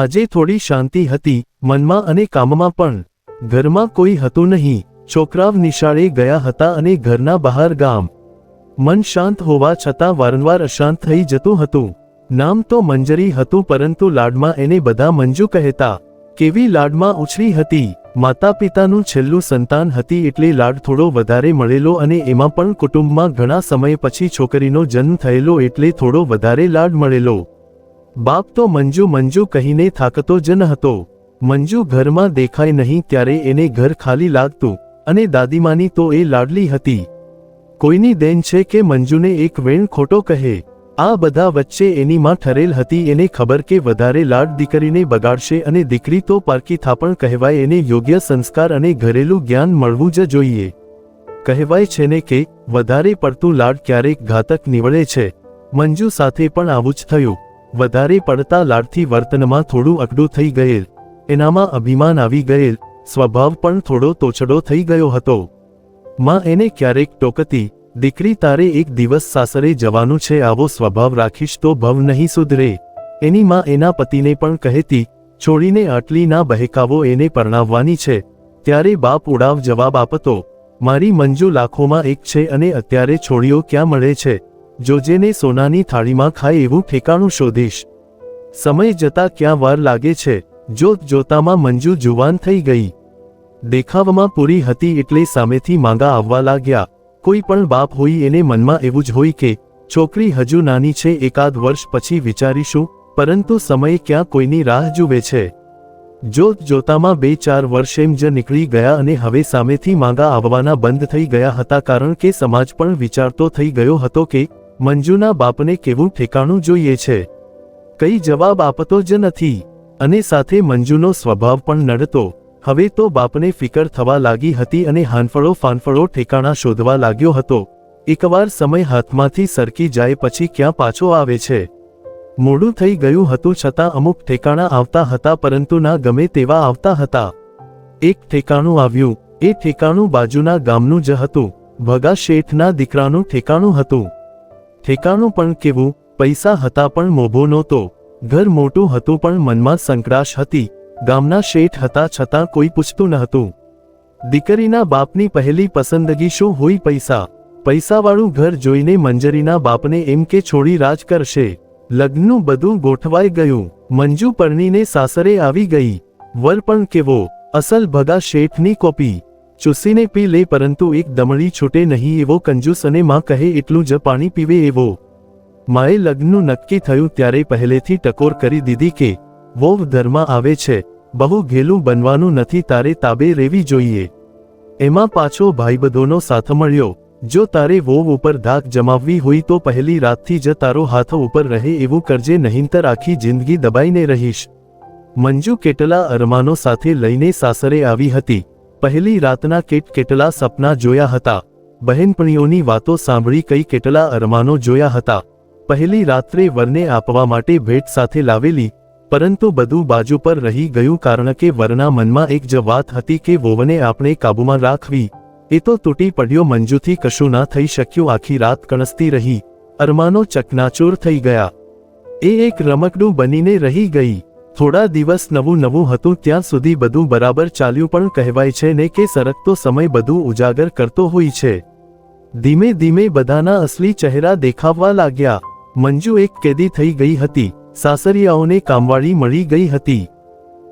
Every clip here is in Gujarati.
આજે થોડી શાંતિ હતી, મનમાં અને કામમાં પણ. ઘરમાં કોઈ હતું નહીં, છોકરાવ નિશાળે ગયા હતા અને ઘરના બહાર ગામ. મન શાંત હોવા છતાં વારંવાર અશાંત થઈ જતું હતું. નામ તો મંજરી હતું પરંતુ લાડમાં એને બધા મંજુ કહેતા, કેવી લાડમાં ઉછરી હતી? માતા પિતાનું છેલ્લું સંતાન હતી એટલે લાડ થોડો વધારે મળેલો અને એમાં પણ કુટુંબમાં ઘણા સમય પછી છોકરીનો જન્મ થયેલો એટલે થોડો વધારે લાડ મળેલો. બાપ તો મંજુ મંજુ કહીને થાકતો જ ન હતો. મંજુ ઘરમાં દેખાય નહીં ત્યારે એને ઘર ખાલી લાગતું અને દાદીમાની તો એ લાડલી હતી. કોઈની દેન છે કે મંજુને એક વેણ ખોટો કહે. આ બધા વચ્ચે એની માં ઠરેલ હતી એને ખબર કે વધારે લાડ દીકરીને બગાડશે અને દીકરી તો પારકી થાપણ કહેવાય એને યોગ્ય સંસ્કાર અને ઘરેલું જ્ઞાન મળવું જ જોઈએ. કહેવાય છે ને કે, વધારે પડતું લાડ ક્યારેક ઘાતક નીવડે છે. મંજુ સાથે પણ આવું જ થયું. વધારે પડતા લાડથી વર્તનમાં થોડું અકડું થઈ ગયેલ. એનામાં અભિમાન આવી ગયેલ. સ્વભાવ પણ થોડો તોછડો થઈ ગયો હતો. માં એને ક્યારેક ટોકતી, દીકરી, તારે એક દિવસ સાસરે જવાનું છે, આવો સ્વભાવ રાખીશ તો ભવ નહીં સુધરે. એની માં એના પતિને પણ કહેતી, છોડીને આટલી ના બહેકાવો, એને પરણાવવાની છે. ત્યારે બાપ ઉડાવ જવાબ આપતો, મારી મંજુ લાખોમાં એક છે અને અત્યારે છોડીઓ ક્યાં મળે છે? જોજેને સોનાની થાળીમાં ખાય એવું ઠેકાણું શોધીશ. સમય જતા ક્યાં વાર લાગે છે? જોત જોતામાં મંજુ જુવાન થઈ ગઈ. દેખાવમાં પૂરી હતી એટલે સામેથી માંગા આવવા લાગ્યા. કોઈ પણ બાપ હોય એને મનમાં એવું જ હોય કે, છોકરી હજુ નાની છે, એકાદ વર્ષ પછી વિચારીશું, પરંતુ સમય ક્યાં કોઈની રાહ જુએ છે? જોત જોતામાં બે ચાર વર્ષ એમ જ નીકળી ગયા અને હવે સામેથી માંગા આવવાના બંધ થઈ ગયા હતા કારણ કે સમાજ પણ વિચારતો થઈ ગયો હતો કે મંજુના બાપને કેવું ઠેકાણું જોઈએ છે? કઈ જવાબ આપતો જ નથી. અને સાથે મંજુનો સ્વભાવ પણ નડતો. હવે તો બાપને ફિકર થવા લાગી હતી અને હાનફળો ફાનફળો ઠેકાણા શોધવા લાગ્યો હતો. એકવાર સમય હાથમાંથી સરકી જાય પછી ક્યાં પાછો આવે છે? મોડું થઈ ગયું હતું છતાં અમુક ઠેકાણા આવતા હતા પરંતુ ના ગમે તેવા આવતા હતા. એક ઠેકાણું આવ્યું. એ ઠેકાણું બાજુના ગામનું જ હતું. ભગા શેઠના દીકરાનું ઠેકાણું હતું. ઠેકાણું પણ કેવું, પૈસા હતા પણ મોભો નહોતો. ઘર મોટું હતું પણ મનમાં સંકળાશ હતી. ગામના શેઠ હતા છતાં કોઈ પૂછતું ન હતું દીકરીના બાપની પહેલી પસંદગી શું હોય પૈસા? પૈસાવાળું ઘર જોઈને મંજરીના બાપને એમ કે છોડી રાજ કરશે. લગ્નનું બધું ગોઠવાઈ ગયું. મંજુ પરણીને સાસરે આવી ગઈ. વર પણ કેવો, અસલ ભગા શેઠની કોપી. ચૂસીને પી લે પરંતુ એક દમડી છૂટે નહીં એવો કંજૂસ અને માં કહે એટલું જ પાણી પીવે એવો. માએ લગ્નનું નક્કી થયું ત્યારે પહેલેથી ટકોર કરી દીધી કે વોવ ધર્મા આવે છે, બહુ ઘેલું બનવાનું નથી તારે તાબે રેવી જોઈએ. એમાં પાછો ભાઈબંધોનો સાથ મળ્યો. જો તારે વોવ ઉપર ધાક જમાવવી હોય તો પહેલી રાતથી જ તારો હાથ ઉપર રહે એવું કરજે નહીંતર આખી જિંદગી દબાઈને રહીશ. મંજુ કેટલા અરમાનો સાથે લઈને સાસરે આવી હતી. પહેલી રાતના કેટ કેટલા સપના જોયા હતા. બહેનપણીઓની વાતો સાંભળી કઈ કેટલા અરમાનો જોયા હતા. પહેલી રાત્રે વરને આપવા માટે ભેટ સાથે લાવેલી, પરંતુ બધું બાજુ પર રહી ગયું કારણ કે વરના મનમાં એક જ વાત હતી કે વોવને આપણે કાબૂમાં રાખવી. એ તો તૂટી પડ્યો મંજુથી કશું ના થઈ શક્યું આખી રાત કણસતી રહી. અરમાનો ચકનાચૂર થઈ ગયા. એ એક રમકડું બનીને રહી ગઈ. થોડા દિવસ નવું નવું હતું ત્યાં સુધી બધું બરાબર ચાલ્યું પણ કહેવાય છે ને કે સરકતો સમય બધું ઉજાગર કરતો હોય છે. ધીમે ધીમે બધાના અસલી ચહેરા દેખાવવા લાગ્યા. મંજુ એક કેદી થઈ ગઈ હતી. સાસરિયાઓને કામવાળી મળી ગઈ હતી.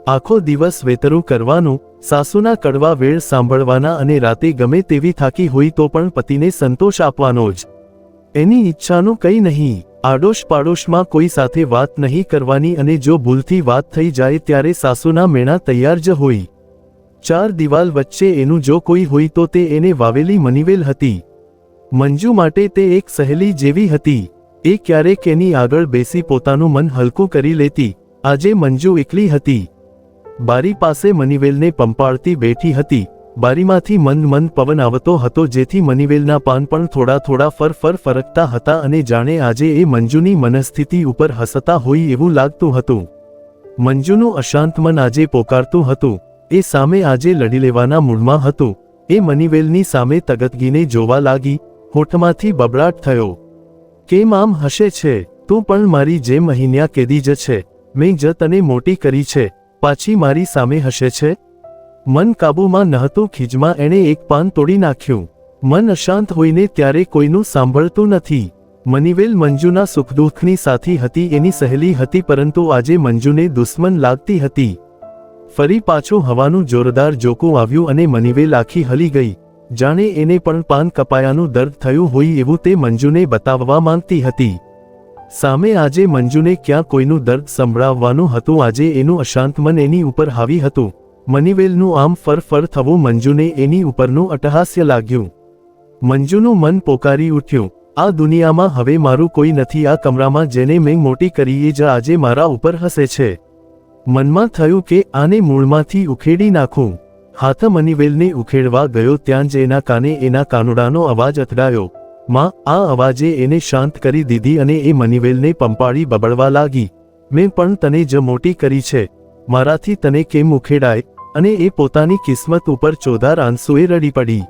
આખો દિવસ વેતરું કરવાનું, સાસુના કડવા વેળ સાંભળવાના અને રાતે ગમે તેવી થાકી હોય તો પણ પતિને સંતોષ આપવાનો જ. એની ઈચ્છાનું કંઈ નહીં. આડોશ પાડોશમાં કોઈ સાથે વાત નહીં કરવાની અને જો ભૂલથી વાત થઈ જાય ત્યારે સાસુના મેણા તૈયાર જ હોય. ચાર દિવાલ વચ્ચે એનું જો કોઈ હોય તો તે એને વાવેલી મનીવેલ હતી. મંજુ માટે તે એક સહેલી જેવી હતી. એ ક્યારેક એની આગળ બેસી પોતાનું મન હલકું કરી લેતી. આજે મંજુ એકલી હતી. બારી પાસે મનીવેલને પંપાળતી બેઠી હતી. બારીમાંથી મંદ મંદ પવન આવતો હતો, જેથી મનીવેલના પાન પણ થોડા થોડા ફર ફર ફરકતા હતા અને જાણે આજે એ મંજુની મનસ્થિતિ ઉપર હસતા હોય એવું લાગતું હતું. મંજુનું અશાંત મન આજે પોકારતું હતું. એ સામે આજે લડી લેવાના મૂડમાં હતું. એ મનીવેલની સામે તગતગીને જોવા લાગી, હોઠમાંથી બબડાટ થયો. કેમ આમ હશે છે? તું પણ મારી જેમ મહિન્યા કેદી જ છે. મેં જ તને મોટી કરી છે. પાછી મારી સામે હશે છે? મન કાબૂમાં નહતું, ખીજમાં એણે એક પાન તોડી નાખ્યું. મન અશાંત હોઈને ત્યારે કોઈનું સાંભળતું નથી. મનીવેલ મંજુના સુખદુઃખની સાથી હતી, એની સહેલી હતી, પરંતુ આજે મંજુને દુશ્મન લાગતી હતી. ફરી પાછું હવાનું જોરદાર જોકું આવ્યું અને મનીવેલ આખી હલી ગઈ. જાણે એને પણ પાન કપાયાનું દર્દ થયું હોય એવું તે મંજુને બતાવવા માંગતી હતી. સામે આજે મંજુને ક્યાં કોઈનું દર્દ સંભળાવવાનું હતું, આજે એનું અશાંત મન એની ઉપર હાવી હતું. મનીવેલનું આમ ફર ફર થવું મંજુને એની ઉપરનું અટહાસ્ય લાગ્યું. મંજુનું મન પોકારી ઉઠ્યું. આ દુનિયામાં હવે મારું કોઈ નથી, આ કમરામાં જેને મેં મોટી કરી એ જ આજે મારા ઉપર હસે છે. મનમાં થયું કે આને મૂળમાંથી ઉખેડી નાખું. હાથ મનીવેલને ઉખેડવા ગયો ત્યાં જ એના કાને એના કાનુડાનો અવાજ અથડાયો. માં, આ અવાજે એને શાંત કરી દીધી અને એ મનીવેલને પંપાળી બબડવા લાગી. મેં પણ તને જ મોટી કરી છે. મારાથી તને કેમ ઉખેડાય? અને એ પોતાની કિસ્મત ઉપર ચોધાર આંસુએ રડી પડી.